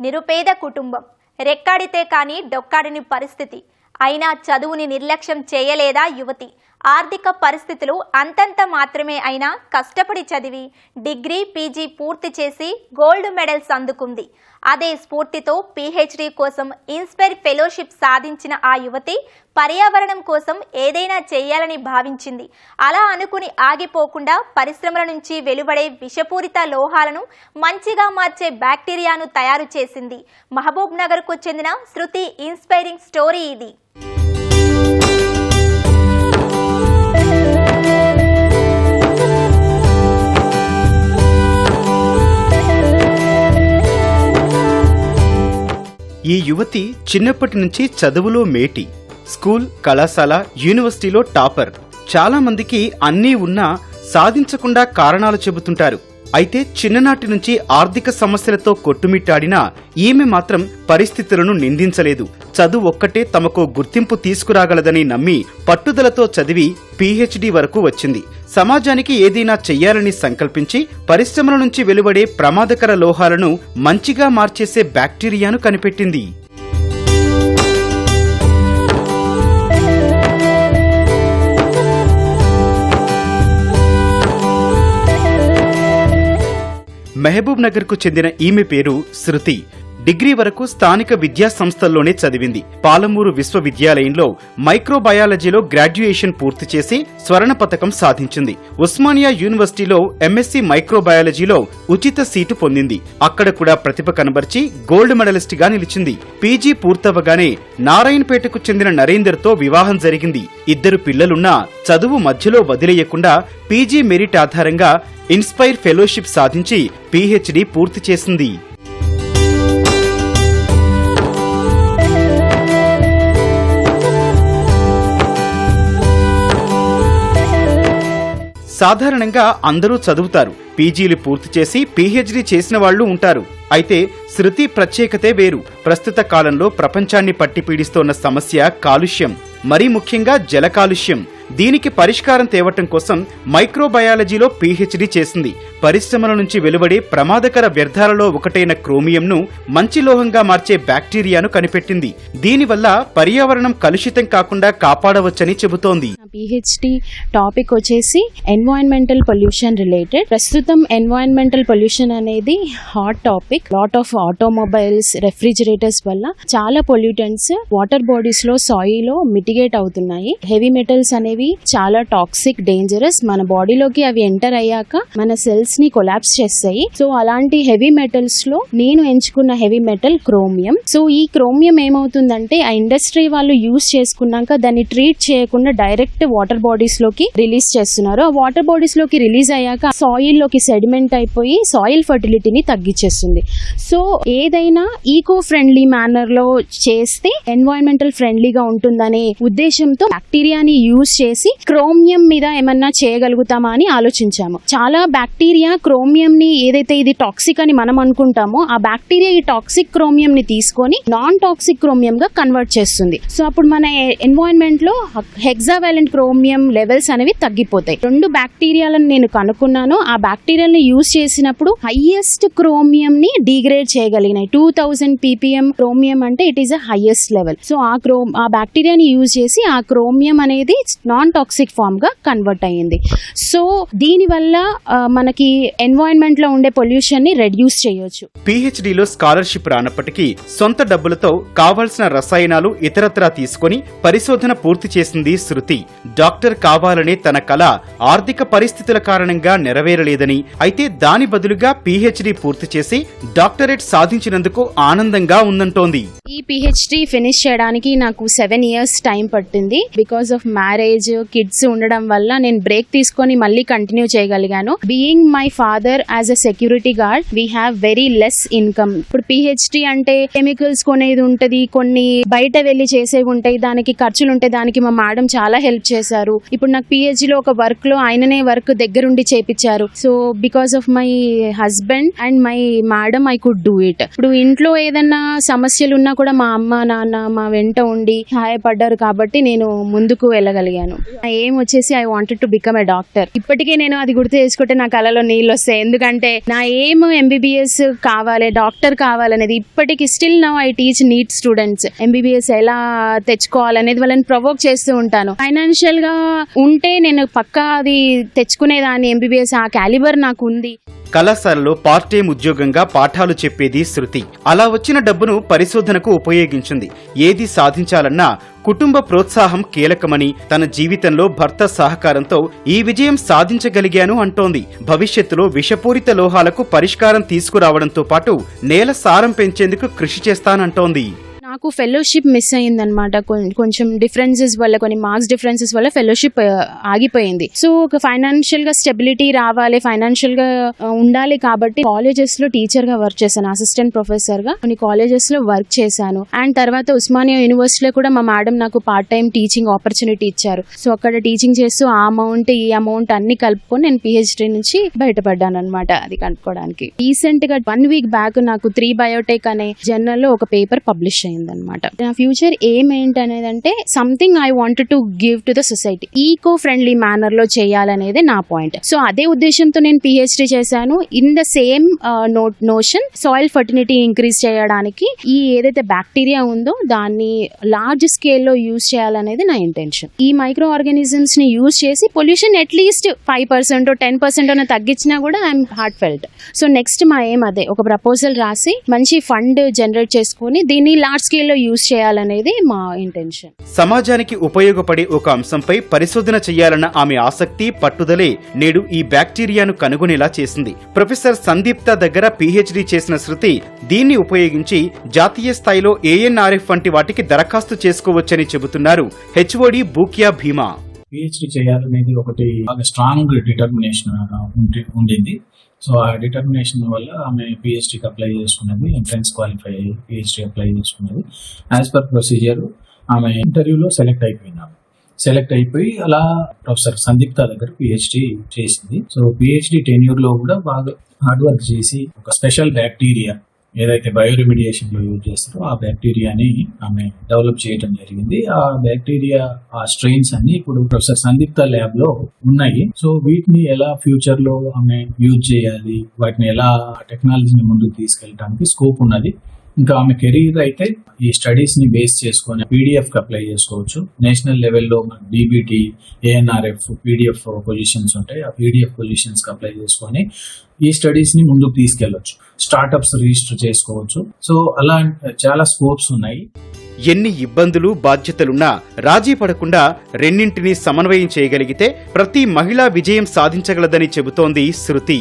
నిరుపేద కుటుంబం. రెక్కాడితే కానీ డొక్కాడిని పరిస్థితి. అయినా చదువుని నిర్లక్ష్యం చేయలేదా యువతి? ఆర్థిక పరిస్థితులు అంతంత మాత్రమే అయినా కష్టపడి చదివి డిగ్రీ పీజీ పూర్తి చేసి గోల్డ్ మెడల్స్ అందుకుంది. అదే స్ఫూర్తితో పీహెచ్డీ కోసం ఇన్స్పైర్ ఫెలోషిప్ సాధించిన ఆ యువతి పర్యావరణం కోసం ఏదైనా చేయాలని భావించింది. అలా అనుకుని ఆగిపోకుండా పరిశ్రమల నుంచి వెలువడే విషపూరిత లోహాలను మంచిగా మార్చే బ్యాక్టీరియాను తయారు చేసింది. మహబూబ్ నగర్కు చెందిన శృతి ఇన్స్పైరింగ్ స్టోరీ ఇది. ఈ యువతి చిన్నప్పటి నుంచి చదువులో మేటి స్కూల్ కళాశాల యూనివర్సిటీలో టాపర్. చాలా మందికి అన్నీ ఉన్నా సాధించకుండా కారణాలు చెబుతుంటారు. అయితే చిన్ననాటి నుంచి ఆర్థిక సమస్యలతో కొట్టుమిట్టాడినా ఈమె మాత్రం పరిస్థితులను నిందించలేదు. చదువు ఒక్కటే తమకు గుర్తింపు తీసుకురాగలదని నమ్మి పట్టుదలతో చదివి పీహెచ్డీ వరకు వచ్చింది. సమాజానికి ఏదైనా చెయ్యాలని సంకల్పించి పరిశ్రమల నుంచి వెలువడే ప్రమాదకర లోహాలను మంచిగా మార్చేసే బ్యాక్టీరియాను కనిపెట్టింది. మహబూబ్ నగర్కు చెందిన ఈమె పేరు శృతి. డిగ్రీ వరకు స్థానిక విద్యా సంస్థల్లోనే చదివింది. పాలమూరు విశ్వవిద్యాలయంలో మైక్రోబయాలజీలో గ్రాడ్యుయేషన్ పూర్తి చేసి స్వర్ణ పతకం సాధించింది. ఉస్మానియా యూనివర్సిటీలో ఎంఎస్సీ మైక్రోబయాలజీలో ఉచిత సీటు పొందింది. అక్కడ కూడా ప్రతిభ కనబర్చి గోల్డ్ మెడలిస్ట్గా నిలిచింది. పీజీ పూర్తవగానే నారాయణపేటకు చెందిన నరేందర్తో వివాహం జరిగింది. ఇద్దరు పిల్లలున్నా చదువు మధ్యలో వదిలేయకుండా పీజీ మెరిట్ ఆధారంగా ఇన్స్పైర్ ఫెలోషిప్ సాధించి పీహెచ్డీ పూర్తి చేసింది. సాధారణంగా అందరూ చదువుతారు. పీజీలు పూర్తి చేసి పీహెచ్డీ చేసిన వాళ్ళు ఉంటారు. అయితే శృతి ప్రత్యేకతే వేరు. ప్రస్తుత కాలంలో ప్రపంచాన్ని పట్టి పీడిస్తోన్న సమస్య కాలుష్యం. మరీ ముఖ్యంగా జల కాలుష్యం దీనికి పరిష్కారం తేవటం కోసం మైక్రోబయాలజీలో పీహెచ్డీ చేసింది. పరిశ్రమల నుంచి వెలువడే ప్రమాదకర వ్యర్థాలలో ఒకటైన క్రోమియంను మంచి లోహంగా మార్చే బ్యాక్టీరియాను కనిపెట్టింది. దీనివల్ల పర్యావరణం కలుషితం కాకుండా కాపాడవచ్చని చెబుతోంది. పిహెచ్డి టాపిక్ వచ్చేసి ఎన్వైరన్మెంటల్ పొల్యూషన్ రిలేటెడ్. ప్రస్తుతం ఎన్వైరన్మెంటల్ పొల్యూషన్ అనేది hot topic. Lot of automobiles refrigerators వల్ల చాలా పొల్యూటెంట్స్ వాటర్ బాడీస్లో సాయిల్లో మిటిగేట్ అవుతున్నాయి. హెవీ మెటల్స్ అనేవి చాలా టాక్సిక్ డేంజరస్ మన బాడీలోకి అవి ఎంటర్ అయ్యాక మన సెల్స్ని కొలాప్స్ చేస్తాయి. సో అలాంటి హెవీ మెటల్స్లో నేను ఎంచుకున్న హెవీ మెటల్ క్రోమియం సో ఈ క్రోమియం ఏమవుతుందంటే ఆ ఇండస్ట్రీ వాళ్ళు యూస్ చేసుకున్నాక దాన్ని ట్రీట్ చేయకుండా డైరెక్ట్ వాటర్ బాడీస్లోకి రిలీజ్ చేస్తున్నారు. ఆ వాటర్ బాడీస్లోకి రిలీజ్ అయ్యాక సాయిల్లోకి సెడిమెంట్ అయిపోయి సాయిల్ ఫర్టిలిటీని తగ్గించేస్తుంది. సో ఏదైనా ఈకో ఫ్రెండ్లీ మేనర్లో చేస్తే ఎన్వైరన్మెంటల్ ఫ్రెండ్లీగా ఉంటుందనే ఉద్దేశంతో బ్యాక్టీరియాని యూజ్ చేసి క్రోమియం మీద ఏమన్నా చేయగలుగుతామా అని ఆలోచించాము. చాలా బ్యాక్టీరియా క్రోమియం ని ఏదైతే ఇది టాక్సిక్ అని మనం అనుకుంటామో ఆ బ్యాక్టీరియా ఈ టాక్సిక్ క్రోమియం ని తీసుకొని నాన్ టాక్సిక్ క్రోమియం గా కన్వర్ట్ చేస్తుంది. సో అప్పుడు మన ఎన్వైరన్మెంట్లో హెక్సావాలెంట్ క్రోమియం లెవెల్స్ అనేవి తగ్గిపోతాయి. రెండు బ్యాక్టీరియాలను నేను కనుక్కున్నాను. ఆ బ్యాక్టీరియాలను యూజ్ చేసినప్పుడు హైయెస్ట్ క్రోమియం ని డిగ్రేడ్ చేయగలిగినాయి. టూ థౌసండ్ పీపీఎం క్రోమియం అంటే it is a highest level so ఆ క్రో ఆ బ్యాక్టీరియాని యూజ్ చేసి ఆ క్రోమియం అనేది నాన్ టాక్సిక్ ఫామ్గా కన్వర్ట్ అయ్యింది. సో దీనివల్ల మనకి ఎన్వైరన్మెంట్లో ఉండే పొల్యూషన్ని రెడ్యూస్ చేయొచ్చు. పీహెచ్డీలో స్కాలర్షిప్ రానప్పటికీ సొంత డబ్బులతో కావాల్సిన రసాయనాలు ఇతరత్రా తీసుకొని పరిశోధన పూర్తి చేసింది శృతి. డాక్టర్ కావాలనే తన కళ ఆర్థిక పరిస్థితుల కారణంగా నెరవేరలేదని అయితే దాని బదులుగా పీహెచ్డీ పూర్తి చేసి డాక్టరేట్ సాధించినందుకు ఆనందంగా ఉందంటోంది. ఈ పిహెచ్డి ఫినిష్ చేయడానికి నాకు సెవెన్ ఇయర్స్ టైం పట్టింది. బికాస్ ఆఫ్ మ్యారేజ్ కిడ్స్ ఉండడం వల్ల నేను బ్రేక్ తీసుకొని మళ్ళీ కంటిన్యూ చేయగలిగాను. Being my father as a security guard we have very less income ఇప్పుడు పిహెచ్డి అంటే కెమికల్స్ కొనేది ఉంటది కొన్ని బయట వెళ్ళి చేసేవి ఉంటాయి దానికి ఖర్చులు ఉంటాయి దానికి మా మేడం చాలా హెల్ప్ చేశారు. ఇప్పుడు నాకు పిహెచ్డి లో ఒక వర్క్లో ఆయననే వర్క్ దగ్గరుండి చేపించారు. So because of my husband and my madam I could do it ఇప్పుడు ఇంట్లో ఏదన్నా సమస్యలు ఉన్నా కూడా మా అమ్మ నాన్న మా వెంట ఉండి సహాయపడ్డారు కాబట్టి నేను ముందుకు వెళ్ళగలిగాను. నేను ఏం వచ్చేసి I wanted to become a doctor ఇప్పటికే నేను అది గుర్తు చేసుకుంటే నా కళలో నీళ్ళు వస్తాయి. ఎందుకంటే నా ఏం ఎంబీబీఎస్ కావాలి డాక్టర్ కావాలనేది ఇప్పటికి still now I teach NEET students MBBS ఎలా తెచ్చుకోవాలనేది వాళ్ళని ప్రొవోక్ చేస్తూ ఉంటాను. ఫైనాన్షియల్గా ఉంటే నేను పక్కా అది తెచ్చుకునేదాన్ని. ఎంబీబీఎస్ ఆ క్యాలిబర్ నాకు ఉంది. కళాశాలలో పార్ట్ టైం ఉద్యోగంగా పాఠాలు చెప్పేది శృతి. అలా వచ్చిన డబ్బును పరిశోధనకు ఉపయోగించింది. ఏది సాధించాలన్నా కుటుంబ ప్రోత్సాహం కీలకమని తన జీవితంలో భర్త సహకారంతో ఈ విజయం సాధించగలిగాను అంటోంది. భవిష్యత్తులో విషపూరిత లోహాలకు పరిష్కారం తీసుకురావడంతో పాటు నేల సారం పెంచేందుకు కృషి చేస్తానంటోంది. నాకు ఫెలోషిప్ మిస్ అయిందనమాట కొంచెం డిఫరెన్సెస్ వల్ల కొన్ని మార్క్స్ డిఫరెన్సెస్ వల్ల ఫెలోషిప్ ఆగిపోయింది. సో ఒక ఫైనాన్షియల్గా స్టెబిలిటీ రావాలి ఫైనాన్షియల్గా ఉండాలి కాబట్టి కాలేజెస్లో టీచర్గా వర్క్ చేశాను అసిస్టెంట్ ప్రొఫెసర్గా. కొన్ని కాలేజెస్లో వర్క్ చేశాను. అండ్ తర్వాత ఉస్మానియా యూనివర్సిటీలో కూడా మా మేడం నాకు పార్ట్ టైం టీచింగ్ ఆపర్చునిటీ ఇచ్చారు. సో అక్కడ టీచింగ్ చేస్తూ ఆ అమౌంట్ ఈ అమౌంట్ అన్ని కలుపుకొని నేను పిహెచ్డి నుంచి బయటపడ్డాను అనమాట అది కనుక్కోవడానికి. రీసెంట్గా వన్ వీక్ బ్యాక్ నాకు త్రీ బయోటెక్ అనే జర్నల్లో ఒక పేపర్ పబ్లిష్ అయింది. అనమాట నా ఫ్యూచర్ ఏం ఏంటనేది అంటే something I want to give to the society eco friendly మేనర్లో చేయాలనేది నా పాయింట్ సో అదే ఉద్దేశంతో నేను పిహెచ్డి చేశాను. In the same note notion soil fertility increase చేయడానికి ఈ ఏదైతే బ్యాక్టీరియా ఉందో దాన్ని లార్జ్ స్కేల్లో యూజ్ చేయాలనేది నా ఇంటెన్షన్ ఈ మైక్రో ఆర్గానిజమ్స్ని యూజ్ చేసి pollution at least five percent ten percent అన్న తగ్గించినా కూడా I'm heart felt so next మా ఏం అదే ఒక ప్రపోజల్ రాసి మంచి ఫండ్ జనరేట్ చేసుకొని దీన్ని లార్జ్ స్కేల్లో యూజ్ చేయాలనేది మా ఇంటెన్షన్. సమాజానికి ఉపయోగపడే ఒక అంశంపై పరిశోధన చేయాలన్న ఆమె ఆసక్తి పట్టుదలే నేడు ఈ బ్యాక్టీరియాను కనుగొనేలా చేసింది. ప్రొఫెసర్ సందీప్త దగ్గర పీహెచ్డీ చేసిన శృతి దీన్ని ఉపయోగించి జాతీయ స్థాయిలో ఏఎన్ఆర్ఎఫ్ వంటి వాటికి దరఖాస్తు చేసుకోవచ్చని చెబుతున్నారు హెచ్ఓడి బూకియా భీమా. పిహెచ్డి చేయాలనేది ఒకటి బాగా స్ట్రాంగ్ డిటర్మినేషన్ ఉండింది. సో ఆ డిటర్మినేషన్ వల్ల ఆమె పిహెచ్డికి అప్లై చేసుకున్నది ఎంట్రన్స్ క్వాలిఫై అయ్యి పిహెచ్డి అప్లై చేసుకున్నది. యాజ్ పర్ ప్రొసీజర్ ఆమె ఇంటర్వ్యూలో సెలెక్ట్ అయిపోయినాము సెలెక్ట్ అయిపోయి అలా ప్రొఫెసర్ సందీప్త దగ్గర పిహెచ్డి చేసింది. సో పిహెచ్డి టెన్యూర్లో కూడా బాగా హార్డ్ వర్క్ చేసి ఒక స్పెషల్ బ్యాక్టీరియా ఏదైతే బయోరిమిడియేషన్లో యూజ్ చేస్తారో ఆ బ్యాక్టీరియాని ఆమె డెవలప్ చేయడం జరిగింది. ఆ బ్యాక్టీరియా ఆ స్ట్రెయిన్స్ అన్ని ఇప్పుడు ప్రొఫెసర్ సందీప్త ల్యాబ్లో ఉన్నాయి. సో వీటిని ఎలా ఫ్యూచర్లో ఆమె యూజ్ చేయాలి? వాటిని ఎలా టెక్నాలజీని ముందుకు తీసుకెళ్ళడానికి స్కోప్ ఉన్నది? ఇంకా ఆమె కెరీర్ అయితే ఈ స్టడీస్ని బేస్ చేసుకొని పీడిఎఫ్కి అప్లై చేసుకోవచ్చు. నేషనల్ లెవెల్లో డీబీటీ ఏఎన్ఆర్ఎఫ్ పీడిఎఫ్ పొజిషన్స్ ఉంటాయి. ఆ పీడిఎఫ్ పొజిషన్స్కి అప్లై చేసుకొని ఈ స్టడీస్ని ముందుకు తీసుకెళ్ళొచ్చు స్టార్టప్స్ రిజిస్టర్ చేసుకోవచ్చు. సో అలా చాలా స్కోప్స్ ఉన్నాయి. ఎన్ని ఇబ్బందులు బాధ్యతలున్నా రాజీ పడకుండా రెండింటినీ సమన్వయం చేయగలిగితే ప్రతి మహిళా విజయం సాధించగలదని చెబుతోంది శృతి.